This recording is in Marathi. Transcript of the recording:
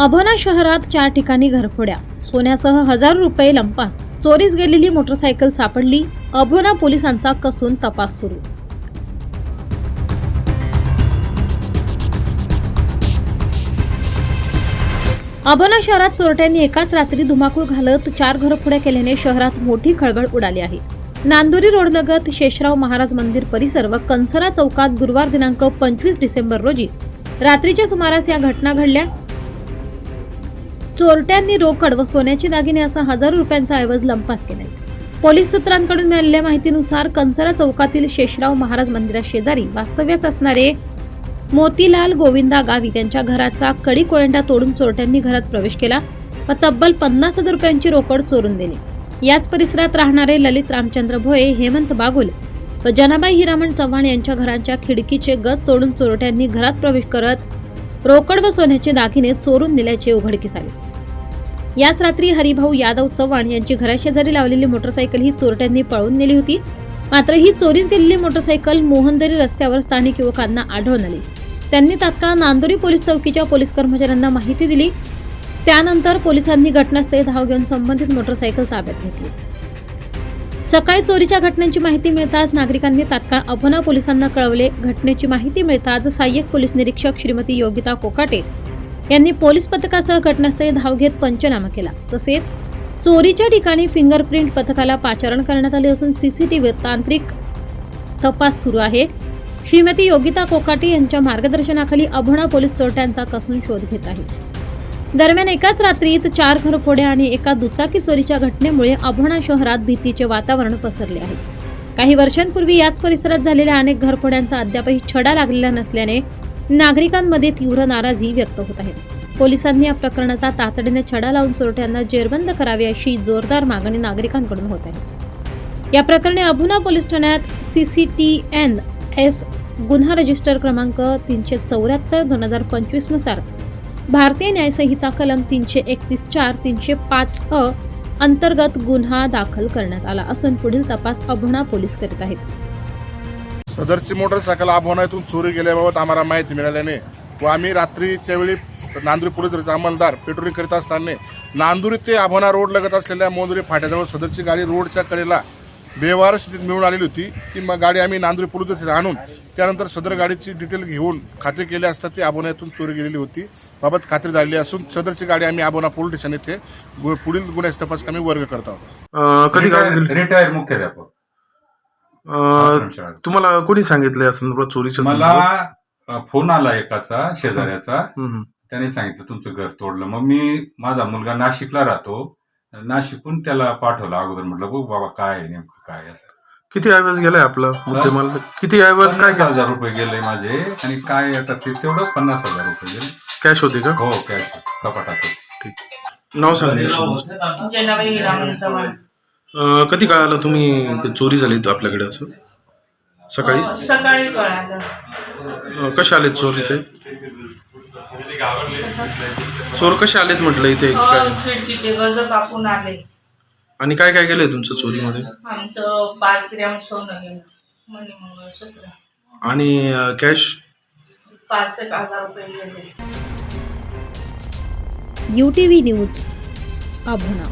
अभोना शहरात चार ठिकाणी घरफोड्या. सोन्यासह हजारो रुपये लंपास. चोरीस गेलेली मोटरसायकल सापडली. अभोना पोलिसांचा कसून तपास सुरू. अभना शहरात चोरट्यांनी एकाच रात्री धुमाकूळ घालत चार घरफोड्या केल्याने शहरात मोठी खळबळ उडाली आहे. नांदुरी रोडलगत शेषराव महाराज मंदिर परिसर व कंसरा चौकात गुरुवार दिनांक पंचवीस डिसेंबर रोजी. रात्रीच्या सुमारास या घटना घडल्या. चोरट्यांनी रोकड व सोन्याची दागिने असा हजारो रुपयांचा ऐवज लंपास केलाय. पोलीस सूत्रांकडून मिळालेल्या माहितीनुसार कंचरा चौकातील शेषराव महाराज मंदिरा शेजारी वास्तव्यास असणारे मोतीलाल गोविंदा गावी त्यांच्या घराचा कडी कोयंडा तोडून चोरट्यांनी घरात प्रवेश केला व तब्बल पन्नास हजार रुपयांची रोकड चोरून दिली. याच परिसरात राहणारे ललित रामचंद्र भोये हेमंत बागुल व जनाबाई हिरामण चव्हाण यांच्या घरांच्या खिडकीचे गज तोडून चोरट्यांनी घरात प्रवेश करत रोकड व सोन्याचे दागिने चोरून दिल्याचे उघडकीस आले. याच रात्री हरिभाऊ यादव चव्हाण यांची घराशेजारी लावलेली मोटरसायकल ही चोरट्यांनी पळवून नेली होती. मात्र ही चोरीस गेलेली मोटरसायकल मोहनदरी रस्त्यावर स्थानिक युवकांना आढळून आली. त्यांनी तात्काळ नांदोरी पोलीस चौकीच्या पोलीस कर्मचाऱ्यांना माहिती दिली. त्यानंतर पोलिसांनी घटनास्थळी धाव घेऊन संबंधित मोटरसायकल ताब्यात घेतली. सकाळी चोरीच्या घटनेची माहिती मिळताच नागरिकांनी तात्काळ अभोना पोलिसांना कळवले. घटनेची माहिती मिळताच सहाय्यक पोलीस निरीक्षक श्रीमती योगिता कोकाटे यांनी पोलीस पथकासह घटनास्थळी धाव घेत पंचनामा केला. तसेच चोरीच्या ठिकाणी फिंगरप्रिंट पथकाला पाचारण करण्यात आले असून सीसीटीव्ही तांत्रिक तपास सुरू आहे. श्रीमती योगिता कोकाटे यांच्या मार्गदर्शनाखाली अभणा पोलीस चोरट्यांचा कसून शोध घेत आहे. दरम्यान एकाच रात्रीत चार घरफोड्या आणि एका दुचाकी चोरीच्या घटनेमुळे अभणा शहरात भीतीचे वातावरण पसरले आहे. काही वर्षांपूर्वी याच परिसरात झालेल्या अनेक घरफोड्यांचा अद्यापही छडा लागलेला नसल्याने नागरिकांमध्ये तीव्र नाराजी व्यक्त होत आहे. पोलिसांनी या प्रकरणाचा तातडीने छडा लावून चोरट्यांना जेरबंद करावे अशी जोरदार मागणी नागरिकांकडून होत आहे. या प्रकरणी अभुना पोलीस ठाण्यात C C T N S गुन्हा रजिस्टर क्रमांक तीनशे चौऱ्याहत्तर दोन हजार पंचवीसनुसार भारतीय न्यायसंहिता कलम तीनशे एकतीस चार तीनशे पाच अ अंतर्गत गुन्हा दाखल करण्यात आला असून पुढील तपास अभुणा पोलीस करीत आहेत. सदरची मोटरसायकल आभोनातून चोरी गेल्याबाबत आम्हाला माहिती मिळाल्याने व आम्ही रात्रीच्या वेळी नांदुरी पोलीस अंमलदार पेट्रोलिंग करीत असताना नांदुरी ते आभोना रोड लगत असलेल्या मोंदुरी फाट्याजवळ सदरची गाडी रोडच्या कडेला बेवार स्थितीत मिळून आलेली होती. ती मग गाडी आम्ही नांदुरी पोलीस आणून त्यानंतर सदर गाडीची डिटेल घेऊन खाते केले असता ती आभोनातून चोरी गेलेली होती. बाबत खात्री झालेली असून सदरची गाडी आम्ही आभोना पोलीस स्टेशन येथे पुढील गुन्ह्याचा तपास आम्ही वर्ग करत आहोत. रिटायर मुख्याध्यापक. अं. तुम्हाला कोणी सांगितलं या संदर्भात चोरीच्या मला संदर्भात? अ, फोन आला एकाचा शेजाऱ्याचा. हम्म, हम्म. त्याने सांगितलं तुमचं घर तोडलं. मग मी माझा मुलगा नाशिकला राहतो. नाशिकहून त्याला पाठवलं अगोदर. म्हटलं बघ बाबा काय आहे नेमकं काय आहे? असं. किती ऐवज गेलाय आपला मुद्देमाल? किती ऐवज काय पन्नास हजार रुपये गेले माझे. आणि काय आता ते तेवढं पन्नास हजार रुपये गेले. कॅश होती का? हो कॅश कपाटात होते. नाव सांगितलं जनाबाई हिरामण चव्हाण अं, कधी कळालं तुम्ही चोरी झाली होती आपल्याकडे असं? सकाळी? अं, सकाळी कळालं. अं, कसे आलेत चोर इथे? चोर कसे आलेत म्हटलं इथे? काय? अं, खिडकीचे गज कापून आले. आणि काय काय गेलंय तुमचं चोरीमध्ये? आमचं पाच ग्रॅम सोनं गेलं. मनी मंगळसूत्र आणि कॅश पाच एक हजार रुपये गेले. U T V news Abhona.